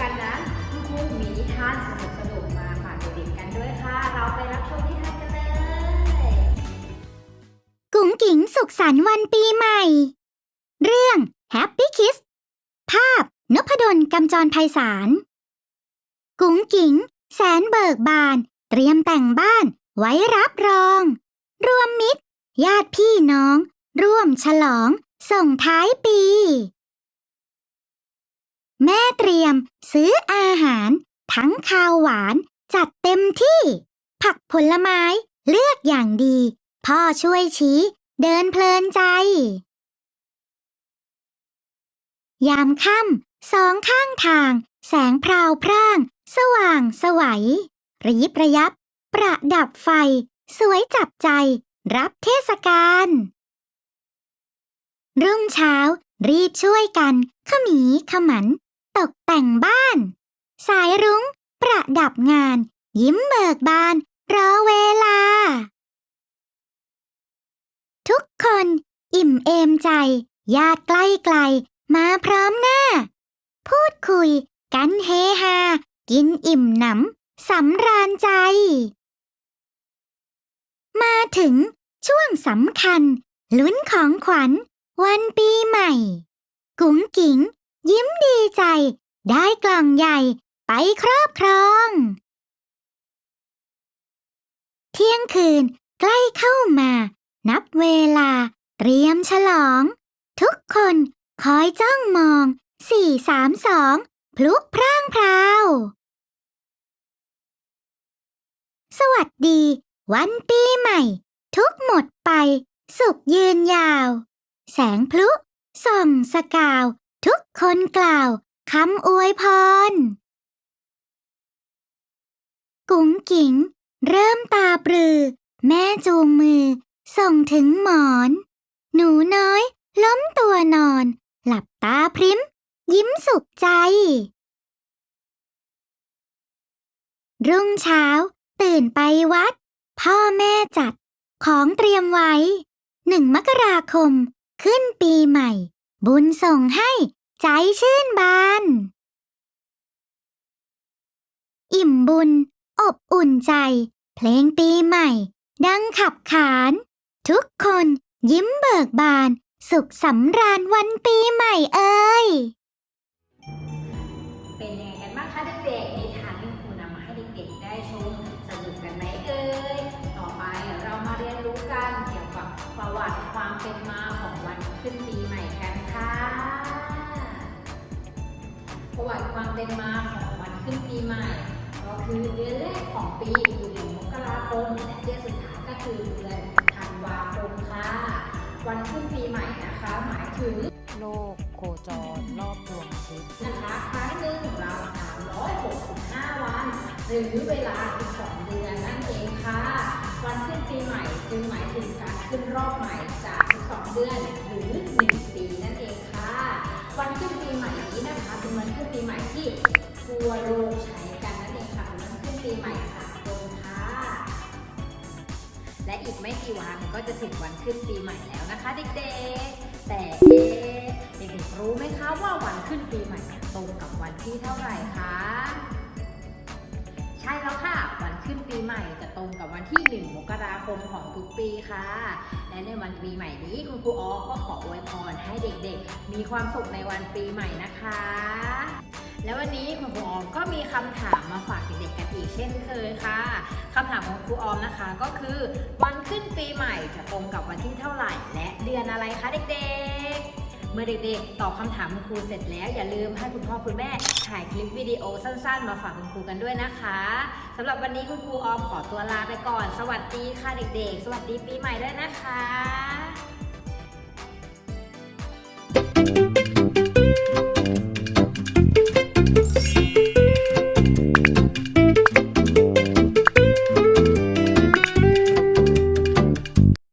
กันนั้นคุณครูมีนิทานสนุกสนุกมาฝากเด็กๆกันด้วยค่ะ เราไปรับชมนิทานกันเลย กุ๋งกิ๋งสุขสันต์วันปีใหม่ เรื่อง Happy Kiss ภาพนพดลกำจรไพศาล กุ๋งกิ๋งแสนเบิกบาน เตรียมแต่งบ้านไว้รับรอง รวมมิตร ญาติพี่น้อง ร่วมฉลอง ส่งท้ายปี แม่เตรียมซื้ออาหาร ทั้งข้าวหวานจัดเต็มที่ ผักผลไม้เลือกอย่างดี พ่อช่วยชี้ เดินเพลินใจ ยามค่ำสองข้างทาง แสงพราวพร่าง สว่างสวัยระยิบระยับ ประดับไฟ สวยจับใจ รับเทศกาลรุ่งเช้ารีบช่วยกัน ขมีขมัน ตกแต่งบ้าน สายรุ้ง ประดับงาน ยิ้มเบิกบาน รอเวลา ทุกคนอิ่มเอมใจ ญาติใกล้ไกล มาพร้อมหน้า พูดคุย กันเฮฮา กินอิ่มหนำสำราญใจ มาถึงช่วงสำคัญ ลุ้นของขวัญ วันปีใหม่ กุ๋งกิ๋ง ยิ้มดีใจ ได้กล่องใหญ่ไปครอบครอง เที่ยงคืนใกล้เข้ามา นับเวลา เตรียมฉลอง ทุกคนคอยจ้องมองสี่สามสองพลุพร่างพราว สวัสดี วันปีใหม่ ทุกหมดไป สุขยืนยาว แสงพลุส่องสกาว ทุกคนกล่าวคำอวยพร กุ๋งกิ๋งเริ่มตาปรือ แม่จูงมือ ส่งถึงหมอน หนูน้อย ล้มตัวนอน หลับตาพริ้ม ยิ้มสุขใจ รุ่งเช้า ตื่นไปวัด พ่อแม่จัด ของเตรียมไว้ หนึ่งมกราคม ขึ้นปีใหม่ บุญส่งให้ใจชื่นบาน อิ่มบุญ อบอุ่นใจ เพลงปีใหม่ ดังขับขาน ทุกคนยิ้มเบิกบาน สุขสำราญวันปีใหม่เอ่ย ประวัติความเป็นมาของวันขึ้นปีใหม่ ก็คือเดือนแรกของปีคือเดือนมกราคมและเดือนสุดท้ายก็คือเดือนธันวาคมค่ะ วันขึ้นปีใหม่นะคะ หมายถึงโลกโคจรรอบดวงอาทิตย์นะคะ ครั้งหนึ่งรา365 วัน หรือเวลา 12 เดือนนั่นเองค่ะ วันขึ้นปีใหม่จึงหมายถึงการขึ้นรอบใหม่จาก 12 เดือนหรือ ทั่วโลกใช้กันนั่นเองค่ะเป็นวันขึ้นปีใหม่สากลค่ะ และอีกไม่กี่วันก็จะถึงวันขึ้นปีใหม่แล้วนะคะเด็กๆ แต่เอ๊เด็กๆรู้ไหมคะว่าวันขึ้นปีใหม่ตรงกับวันที่เท่าไหร่คะใช่แล้วค่ะ วันขึ้นปีใหม่จะตรงกับวันที่ 1 มกราคมของทุกปีค่ะ และในวันปีใหม่นี้คุณครูออก็ขออวยพรให้เด็กๆ มีความสุขในวันปีใหม่นะคะ และวันนี้คุณครูออมก็มีคำถามมาฝากเด็กๆกันอีกเช่นเคยค่ะคำถามของครูออมนะคะก็คือ วันขึ้นปีใหม่จะตรงกับวันที่เท่าไหร่ และเดือนอะไรคะเด็กๆ เมื่อเด็กๆ ตอบคำถามคุณครูเสร็จแล้ว อย่าลืมให้คุณพ่อคุณแม่ถ่ายคลิปวิดีโอสั้นๆ มาฝากคุณครูกันด้วยนะคะสำหรับวันนี้คุณครูออมขอตัวลาไปก่อน สวัสดีค่ะเด็กๆ สวัสดีปีใหม่ด้วยนะคะ